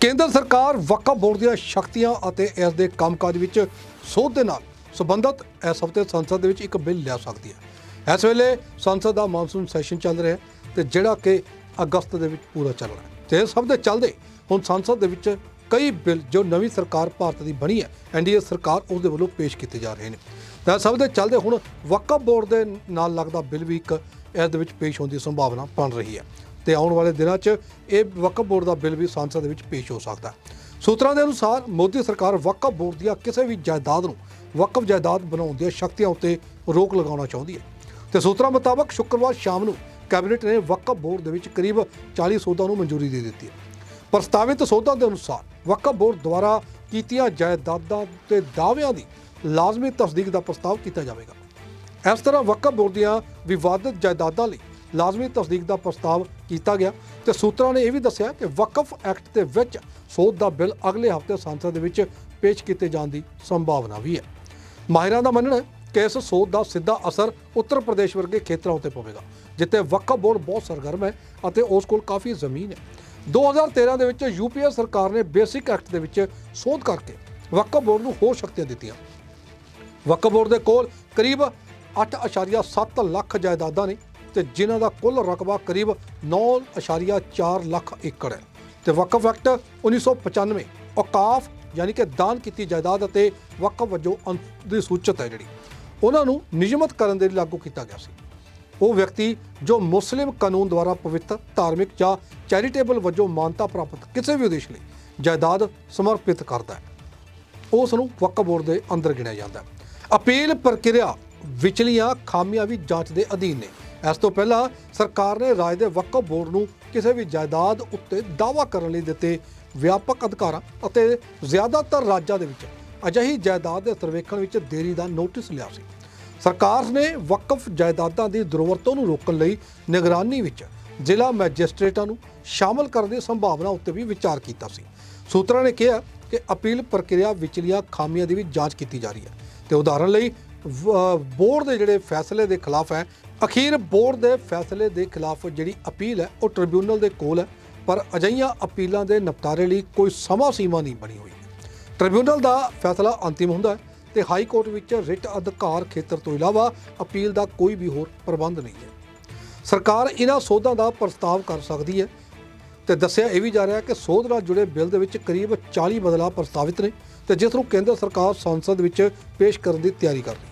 ਕੇਂਦਰ ਸਰਕਾਰ ਵਕਫ ਬੋਰਡ ਦੀਆਂ ਸ਼ਕਤੀਆਂ ਅਤੇ ਇਸ ਦੇ ਕੰਮਕਾਜ ਵਿੱਚ ਸੋਧ ਦੇ ਨਾਲ ਸੰਬੰਧਤ ਇਸ ਹਫ਼ਤੇ ਸੰਸਦ ਦੇ ਵਿੱਚ ਇੱਕ ਬਿੱਲ ਲਿਆ ਸਕਦੀ ਹੈ। ਇਸ ਵੇਲੇ ਸੰਸਦ ਦਾ ਮਾਨਸੂਨ ਸੈਸ਼ਨ ਚੱਲ ਰਿਹਾ ਹੈ ਤੇ ਜਿਹੜਾ ਕਿ ਅਗਸਤ ਦੇ ਵਿੱਚ ਪੂਰਾ ਚੱਲਣਾ ਹੈ। ਤੇ ਇਸ ਸਭ ਦੇ ਚੱਲਦੇ ਹੁਣ ਸੰਸਦ ਦੇ ਵਿੱਚ ਕਈ ਬਿੱਲ ਜੋ ਨਵੀਂ ਸਰਕਾਰ ਭਾਰਤ ਦੀ ਬਣੀ ਹੈ ਐਨਡੀਏ ਸਰਕਾਰ ਉਸ ਦੇ ਵੱਲੋਂ ਪੇਸ਼ ਕੀਤੇ ਜਾ ਰਹੇ ਨੇ। ਤਾਂ ਸਭ ਦੇ ਚੱਲਦੇ ਹੁਣ ਵਕਫ ਬੋਰਡ ਦੇ ਨਾਲ ਲੱਗਦਾ ਬਿੱਲ ਵੀ ਇੱਕ ਇਸ ਦੇ ਵਿੱਚ ਪੇਸ਼ ਹੋਣ ਦੀ ਸੰਭਾਵਨਾ ਬਣ ਰਹੀ ਹੈ। ਤੇ ਆਉਣ ਵਾਲੇ ਦਿਨਾਂ 'ਚ ਇਹ ਵਕਫ ਬੋਰਡ ਦਾ ਬਿੱਲ ਵੀ ਸੰਸਦ ਦੇ ਵਿੱਚ ਪੇਸ਼ ਹੋ ਸਕਦਾ ਹੈ। ਸੂਤਰਾਂ ਦੇ ਅਨੁਸਾਰ ਮੋਦੀ ਸਰਕਾਰ ਵਕਫ ਬੋਰਡ ਦੀਆਂ ਕਿਸੇ ਵੀ ਜਾਇਦਾਦ ਨੂੰ ਵਕਫ ਜਾਇਦਾਦ ਬਣਾਉਣ ਦੀਆਂ ਸ਼ਕਤੀਆਂ ਉੱਤੇ ਰੋਕ ਲਗਾਉਣਾ ਚਾਹੁੰਦੀ ਹੈ। ਤੇ ਸੂਤਰਾਂ ਮੁਤਾਬਕ ਸ਼ੁੱਕਰਵਾਰ ਸ਼ਾਮ ਨੂੰ ਕੈਬਨਿਟ ਨੇ ਵਕਫ ਬੋਰਡ ਦੇ ਵਿੱਚ ਕਰੀਬ 40 ਸੋਧਾਂ ਨੂੰ ਮਨਜ਼ੂਰੀ ਦੇ ਦਿੱਤੀ ਹੈ। ਪ੍ਰਸਤਾਵਿਤ ਸੋਧਾਂ ਦੇ ਅਨੁਸਾਰ ਵਕਫ ਬੋਰਡ ਦੁਆਰਾ ਕੀਤੀਆਂ ਜਾਇਦਾਦਾਂ ਤੇ ਦਾਅਵਿਆਂ ਦੀ ਲਾਜ਼ਮੀ ਤਸਦੀਕ ਦਾ ਪ੍ਰਸਤਾਵ ਕੀਤਾ ਜਾਵੇਗਾ। ਇਸ ਤਰ੍ਹਾਂ ਵਕਫ ਬੋਰਡ ਦੀਆਂ ਵਿਵਾਦਤ ਜਾਇਦਾਦਾਂ ਲਈ ਲਾਜ਼ਮੀ ਤਸਦੀਕ ਦਾ ਪ੍ਰਸਤਾਵ ਕੀਤਾ ਗਿਆ ਤੇ ਸੂਤਰਾਂ ਨੇ ਇਹ ਵੀ ਦੱਸਿਆ ਕਿ ਵਕਫ ਐਕਟ ਦੇ ਵਿੱਚ ਸੋਧ ਦਾ ਬਿੱਲ ਅਗਲੇ ਹਫ਼ਤੇ ਸੰਸਦ ਦੇ ਵਿੱਚ ਪੇਸ਼ ਕੀਤੇ ਜਾਣ ਦੀ ਸੰਭਾਵਨਾ ਵੀ ਹੈ। ਮਾਹਿਰਾਂ ਦਾ ਮੰਨਣਾ ਹੈ ਕਿ ਇਸ ਸੋਧ ਦਾ ਸਿੱਧਾ ਅਸਰ ਉੱਤਰ ਪ੍ਰਦੇਸ਼ ਵਰਗੇ ਖੇਤਰਾਂ ਉੱਤੇ ਪਵੇਗਾ, ਜਿੱਥੇ ਵਕਫ ਬੋਰਡ ਬਹੁਤ ਸਰਗਰਮ ਹੈ ਅਤੇ ਉਸ ਕੋਲ ਕਾਫੀ ਜ਼ਮੀਨ ਹੈ। 2013 ਦੇ ਵਿੱਚ ਯੂਪੀਏ ਸਰਕਾਰ ਨੇ ਬੇਸਿਕ ਐਕਟ ਦੇ ਵਿੱਚ ਸੋਧ ਕਰਕੇ ਵਕਫ ਬੋਰਡ ਨੂੰ ਹੋਰ ਸ਼ਕਤੀਆਂ ਦਿੱਤੀਆਂ। ਵਕਫ ਬੋਰਡ ਦੇ ਕੋਲ ਕਰੀਬ 8.7 ਲੱਖ ਜਾਇਦਾਦਾਂ ਨੇ ਤੇ ਜਿਨ੍ਹਾਂ ਦਾ ਕੁੱਲ ਰਕਬਾ ਕਰੀਬ 9.4 ਲੱਖ ਏਕੜ ਹੈ। ਤੇ ਵਕਫ ਐਕਟ 1995 ਔਕਾਫ ਯਾਨੀ ਕਿ ਦਾਨ ਕੀਤੀ ਜਾਇਦਾਦ ਅਤੇ ਵਕਫ ਵਜੋਂ ਅੰਤ ਹੈ ਜਿਹੜੀ। ਉਹਨਾਂ ਨੂੰ ਨਿਯਮਤ ਕਰਨ ਦੇ ਲਈ ਲਾਗੂ ਕੀਤਾ ਗਿਆ ਸੀ। ਉਹ ਵਿਅਕਤੀ ਜੋ ਮੁਸਲਿਮ ਕਾਨੂੰਨ ਦੁਆਰਾ ਪਵਿੱਤਰ, ਧਾਰਮਿਕ ਜਾਂ ਚੈਰੀਟੇਬਲ ਵਜੋਂ ਮਾਨਤਾ ਪ੍ਰਾਪਤ ਕਿਸੇ ਵੀ ਉਦੇਸ਼ ਲਈ ਜਾਇਦਾਦ ਸਮਰਪਿਤ ਕਰਦਾ ਹੈ, ਉਸ ਨੂੰ ਵਕਫ ਬੋਰਡ ਦੇ ਅੰਦਰ ਗਿਣਿਆ ਜਾਂਦਾ ਹੈ। ਅਪੀਲ ਪ੍ਰਕਿਰਿਆ ਵਿਚਲੀਆਂ ਖਾਮੀਆਂ ਵੀ ਜਾਂਚ ਦੇ ਅਧੀਨ ਨੇ। ਇਸ ਤੋਂ ਪਹਿਲਾਂ ਸਰਕਾਰ ਨੇ ਰਾਜ ਦੇ ਵਕਫ ਬੋਰਡ ਨੂੰ ਕਿਸੇ ਵੀ ਜਾਇਦਾਦ ਉੱਤੇ ਦਾਅਵਾ ਕਰਨ ਲਈ ਦਿੱਤੇ ਵਿਆਪਕ ਅਧਿਕਾਰਾਂ ਅਤੇ ਜ਼ਿਆਦਾਤਰ ਰਾਜਾਂ ਦੇ ਵਿੱਚ ਅਜਿਹੀ ਜਾਇਦਾਦ ਦੇ ਸਰਵੇਖਣ ਵਿੱਚ ਦੇਰੀ ਦਾ ਨੋਟਿਸ ਲਿਆ ਸੀ। ਸਰਕਾਰ ਨੇ ਵਕਫ ਜਾਇਦਾਦਾਂ ਦੀ ਦੁਰਵਰਤੋਂ ਨੂੰ ਰੋਕਣ ਲਈ ਨਿਗਰਾਨੀ ਵਿੱਚ ਜ਼ਿਲ੍ਹਾ ਮੈਜਿਸਟ੍ਰੇਟਾਂ ਨੂੰ ਸ਼ਾਮਲ ਕਰਨ ਦੀ ਸੰਭਾਵਨਾ ਉੱਤੇ ਵੀ ਵਿਚਾਰ ਕੀਤਾ ਸੀ। ਸੂਤਰਾਂ ਨੇ ਕਿਹਾ ਕਿ ਅਪੀਲ ਪ੍ਰਕਿਰਿਆ ਵਿਚਲੀਆਂ ਖਾਮੀਆਂ ਦੀ ਵੀ ਜਾਂਚ ਕੀਤੀ ਜਾ ਰਹੀ ਹੈ ਤੇ ਉਦਾਹਰਣ ਲਈ ਬੋਰਡ ਦੇ ਜਿਹੜੇ ਫੈਸਲੇ ਦੇ ਖਿਲਾਫ ਹੈ, ਅਖੀਰ ਬੋਰਡ ਦੇ ਫੈਸਲੇ ਦੇ ਖਿਲਾਫ ਜਿਹੜੀ ਅਪੀਲ ਹੈ, ਉਹ ਟ੍ਰਿਬਿਊਨਲ ਦੇ ਕੋਲ ਹੈ, ਪਰ ਅਜਿਹੀਆਂ ਅਪੀਲਾਂ ਦੇ ਨਿਪਟਾਰੇ ਲਈ ਕੋਈ ਸਮਾਂ ਸੀਮਾ ਨਹੀਂ ਬਣੀ ਹੋਈ। ਟ੍ਰਿਬਿਊਨਲ ਦਾ ਫੈਸਲਾ ਅੰਤਿਮ ਹੁੰਦਾ ਹੈ ਤੇ ਹਾਈ ਕੋਰਟ ਵਿੱਚ ਰਿਟ ਅਧਿਕਾਰ ਖੇਤਰ ਤੋਂ ਇਲਾਵਾ ਅਪੀਲ ਦਾ ਕੋਈ ਵੀ ਹੋਰ ਪ੍ਰਬੰਧ ਨਹੀਂ ਹੈ। ਸਰਕਾਰ ਇਹਨਾਂ ਸੋਧਾਂ ਦਾ ਪ੍ਰਸਤਾਵ ਕਰ ਸਕਦੀ ਹੈ ਤੇ ਦੱਸਿਆ ਇਹ ਵੀ ਜਾ ਰਿਹਾ ਕਿ ਸੋਧ ਨਾਲ ਜੁੜੇ ਬਿੱਲ ਦੇ ਵਿੱਚ ਕਰੀਬ 40 ਬਦਲਾਅ ਪ੍ਰਸਤਾਵਿਤ ਨੇ ਤੇ ਜਿਸ ਨੂੰ ਕੇਂਦਰ ਸਰਕਾਰ ਸੰਸਦ ਵਿੱਚ ਪੇਸ਼ ਕਰਨ ਦੀ ਤਿਆਰੀ ਕਰ ਰਹੀ ਹੈ।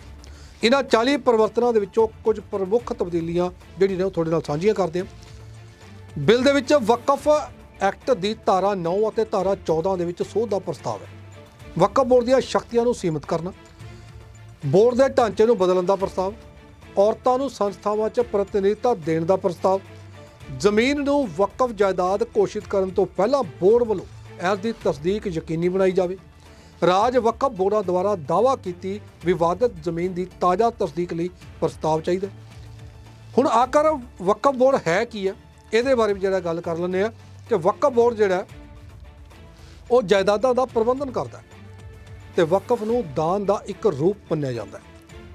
ਇਹਨਾਂ 40 ਪਰਿਵਰਤਨਾਂ ਦੇ ਵਿੱਚੋਂ ਕੁਝ ਪ੍ਰਮੁੱਖ ਤਬਦੀਲੀਆਂ ਜਿਹੜੀਆਂ ਨੇ ਉਹ ਤੁਹਾਡੇ ਨਾਲ ਸਾਂਝੀਆਂ ਕਰਦੇ ਹਾਂ। ਬਿੱਲ ਦੇ ਵਿੱਚ ਵਕਫ ਐਕਟ ਦੀ ਧਾਰਾ 9 ਅਤੇ ਧਾਰਾ 14 ਦੇ ਵਿੱਚ ਸੋਧ ਦਾ ਪ੍ਰਸਤਾਵ ਹੈ। ਵਕਫ ਬੋਰਡ ਦੀਆਂ ਸ਼ਕਤੀਆਂ ਨੂੰ ਸੀਮਿਤ ਕਰਨਾ, ਬੋਰਡ ਦੇ ਢਾਂਚੇ ਨੂੰ ਬਦਲਣ ਦਾ ਪ੍ਰਸਤਾਵ, ਔਰਤਾਂ ਨੂੰ ਸੰਸਥਾਵਾਂ 'ਚ ਪ੍ਰਤੀਨਿਧਤਾ ਦੇਣ ਦਾ ਪ੍ਰਸਤਾਵ, ਜ਼ਮੀਨ ਨੂੰ ਵਕਫ ਜਾਇਦਾਦ ਘੋਸ਼ਿਤ ਕਰਨ ਤੋਂ ਪਹਿਲਾਂ ਬੋਰਡ ਵੱਲੋਂ ਇਸ ਦੀ ਤਸਦੀਕ ਯਕੀਨੀ ਬਣਾਈ ਜਾਵੇ। ਰਾਜ ਵਕਫ ਬੋਰਡਾਂ ਦੁਆਰਾ ਦਾਅਵਾ ਕੀਤੀ ਵਿਵਾਦਤ ਜ਼ਮੀਨ ਦੀ ਤਾਜ਼ਾ ਤਸਦੀਕ ਲਈ ਪ੍ਰਸਤਾਵ ਚਾਹੀਦਾ ਹੁਣ ਆਖਰ ਵਕਫ ਬੋਰਡ ਹੈ ਕੀ ਹੈ? ਇਹਦੇ ਬਾਰੇ ਵੀ ਜਿਹੜਾ ਗੱਲ ਕਰ ਲੈਂਦੇ ਆ ਕਿ ਵਕਫ ਬੋਰਡ ਜਿਹੜਾ ਉਹ ਜਾਇਦਾਦਾਂ ਦਾ ਪ੍ਰਬੰਧਨ ਕਰਦਾ ਹੈ ਤੇ ਵਕਫ ਨੂੰ ਦਾਨ ਦਾ ਇੱਕ ਰੂਪ ਮੰਨਿਆ ਜਾਂਦਾ ਹੈ।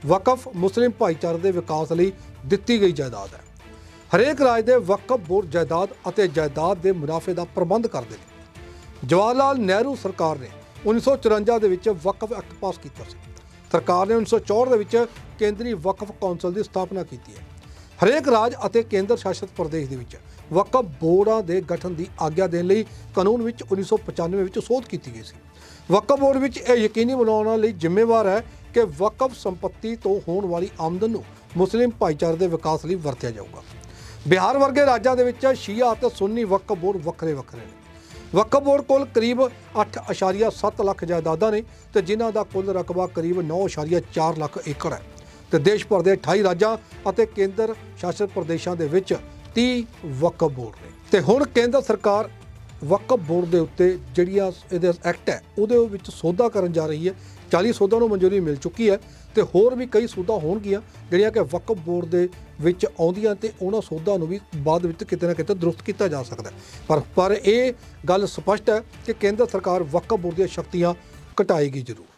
ਵਕਫ ਮੁਸਲਿਮ ਭਾਈਚਾਰੇ ਦੇ ਵਿਕਾਸ ਲਈ ਦਿੱਤੀ ਗਈ ਜਾਇਦਾਦ ਹੈ। ਹਰੇਕ ਰਾਜ ਦੇ ਵਕਫ ਬੋਰਡ ਜਾਇਦਾਦ ਅਤੇ ਜਾਇਦਾਦ ਦੇ ਮੁਨਾਫੇ ਦਾ ਪ੍ਰਬੰਧ ਕਰਦੇ ਨੇ। ਜਵਾਹਰ ਲਾਲ ਨਹਿਰੂ ਸਰਕਾਰ ਨੇ 1954 ਦੇ ਵਿੱਚ ਵਕਫ ਐਕਟ ਪਾਸ ਕੀਤਾ ਸੀ। ਸਰਕਾਰ ਨੇ 1964 ਦੇ ਵਿੱਚ ਕੇਂਦਰੀ ਵਕਫ ਕੌਂਸਲ ਦੀ ਸਥਾਪਨਾ ਕੀਤੀ ਹੈ। ਹਰੇਕ ਰਾਜ ਅਤੇ ਕੇਂਦਰ ਸ਼ਾਸਿਤ ਪ੍ਰਦੇਸ਼ ਦੇ ਵਿੱਚ ਵਕਫ ਬੋਰਡਾਂ ਦੇ ਗਠਨ ਦੀ ਆਗਿਆ ਦੇਣ ਲਈ ਕਾਨੂੰਨ ਵਿੱਚ 1995 ਵਿੱਚ ਸੋਧ ਕੀਤੀ ਗਈ ਸੀ। ਵਕਫ ਬੋਰਡ ਵਿੱਚ ਇਹ ਯਕੀਨੀ ਬਣਾਉਣ ਲਈ ਜ਼ਿੰਮੇਵਾਰ ਹੈ ਕਿ ਵਕਫ ਸੰਪਤੀ ਤੋਂ ਹੋਣ ਵਾਲੀ ਆਮਦਨ ਨੂੰ ਮੁਸਲਿਮ ਭਾਈਚਾਰੇ ਦੇ ਵਿਕਾਸ ਲਈ ਵਰਤਿਆ ਜਾਊਗਾ। ਬਿਹਾਰ ਵਰਗੇ ਰਾਜਾਂ ਦੇ ਵਿੱਚ ਸ਼ੀਆ ਅਤੇ ਸੁੰਨੀ ਵਕਫ ਬੋਰਡ ਵੱਖਰੇ ਵੱਖਰੇ ਨੇ। ਵਕਫ ਬੋਰਡ ਕੋਲ ਕਰੀਬ 8.7 ਲੱਖ ਜਾਇਦਾਦਾਂ ਨੇ ਤੇ ਜਿਨ੍ਹਾਂ ਦਾ ਕੁੱਲ ਰਕਬਾ ਕਰੀਬ 9.4 ਲੱਖ ਏਕੜ ਹੈ। ਤੇ ਦੇਸ਼ ਭਰ ਦੇ 28 ਰਾਜਾਂ ਅਤੇ ਕੇਂਦਰ ਸ਼ਾਸਿਤ ਪ੍ਰਦੇਸ਼ਾਂ ਦੇ ਵਿੱਚ 30 ਵਕਫ ਬੋਰਡ ਨੇ। ਤੇ ਹੁਣ ਕੇਂਦਰ ਸਰਕਾਰ ਵਕਫ ਬੋਰਡ ਦੇ ਉੱਤੇ ਜਿਹੜੀਆਂ ਇਹਦੇ ਐਕਟ ਹੈ, ਉਹਦੇ ਵਿੱਚ ਸੋਧਾ ਕਰਨ ਜਾ ਰਹੀ ਹੈ। 40 ਸੋਧਾਂ ਨੂੰ ਮਨਜ਼ੂਰੀ ਮਿਲ ਚੁੱਕੀ ਹੈ ਤੇ ਹੋਰ ਵੀ ਕਈ ਸੋਧਾਂ ਹੋਣਗੀਆਂ, ਜਿਹੜੀਆਂ ਕਿ ਵਕਫ ਬੋਰਡ ਦੇ ਵਿੱਚ ਆਉਂਦੀਆਂ ਤੇ ਉਹਨਾਂ ਸੋਧਾਂ ਨੂੰ ਵੀ ਬਾਅਦ ਵਿੱਚ ਕਿਤੇ ਨਾ ਕਿਤੇ ਦਰੁਸਤ ਕੀਤਾ ਜਾ ਸਕਦਾ ਪਰ ਪਰ ਇਹ ਗੱਲ ਸਪਸ਼ਟ ਹੈ ਕਿ ਕੇਂਦਰ ਸਰਕਾਰ ਵਕਫ ਬੋਰਡ ਦੀਆਂ ਸ਼ਕਤੀਆਂ ਘਟਾਏਗੀ ਜ਼ਰੂਰ।